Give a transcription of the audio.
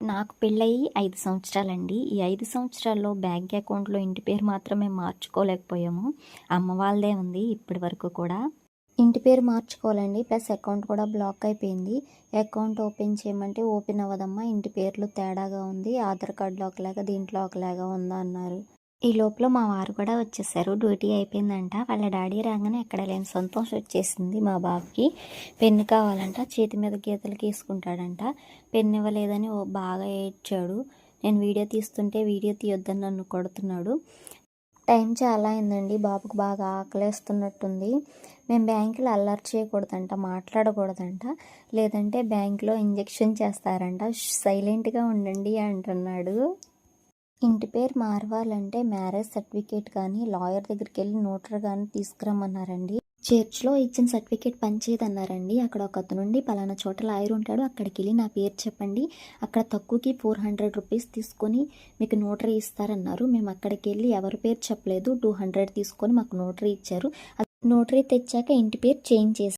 నాకు పెళ్ళయి ఐదు సంవత్సరాలండి. ఈ ఐదు సంవత్సరాల్లో బ్యాంక్ అకౌంట్లో ఇంటి పేరు మాత్రమే మార్చుకోలేకపోయాము. అమ్మ వాళ్ళదే ఉంది ఇప్పటి వరకు కూడా. ఇంటి పేరు మార్చుకోవాలండి. ప్లస్ అకౌంట్ కూడా బ్లాక్ అయిపోయింది. అకౌంట్ ఓపెన్ చేయమంటే ఓపెన్ అవ్వదమ్మా. ఇంటి పేర్లు తేడాగా ఉంది. ఆధార్ కార్డులో ఒకలాగా దీంట్లో ఒకలాగా ఉందా అన్నారు ఈ లోపల మా వారు కూడా వచ్చేసారు. డ్యూటీ అయిపోయిందంట. వాళ్ళ డాడీ రాగానే ఎక్కడ లేని సంతోషం వచ్చేసింది మా బాబుకి. పెన్ను కావాలంట. చేతి మీద గీతలు గీసుకుంటాడంట. పెన్ను ఇవ్వలేదని ఓ బాగా ఏడ్చాడు. నేను వీడియో తీస్తుంటే వీడియో తీయొద్దని నన్ను కొడుతున్నాడు. టైం చాలా అయిందండి. బాబుకు బాగా ఆకలేస్తున్నట్టుంది. మేము బ్యాంకులో అల్లరి చేయకూడదంట మాట్లాడకూడదంట. లేదంటే బ్యాంకులో ఇంజెక్షన్ చేస్తారంట. సైలెంట్గా ఉండండి అంటున్నాడు. ఇంటి పేరు మారవాలంటే మ్యారేజ్ సర్టిఫికేట్ కానీ లాయర్ దగ్గరికి వెళ్ళి నోటరీ కానీ తీసుకురమ్మన్నారండి. చర్చ్లో ఇచ్చిన సర్టిఫికేట్ పనిచేయదన్నారండి. అక్కడ ఒక అతను నుండి పలానా చోట లాయర్ ఉంటాడు. అక్కడికి వెళ్ళి నా పేరు చెప్పండి. అక్కడ తక్కువకి ఫోర్ హండ్రెడ్ రూపీస్ తీసుకొని మీకు నోటరీ ఇస్తారన్నారు. మేము అక్కడికి వెళ్ళి ఎవరి పేరు చెప్పలేదు. టూ హండ్రెడ్ తీసుకొని మాకు నోటరీ ఇచ్చారు. నోటరీ తెచ్చాక ఇంటి పేరు చేంజ్ చేసి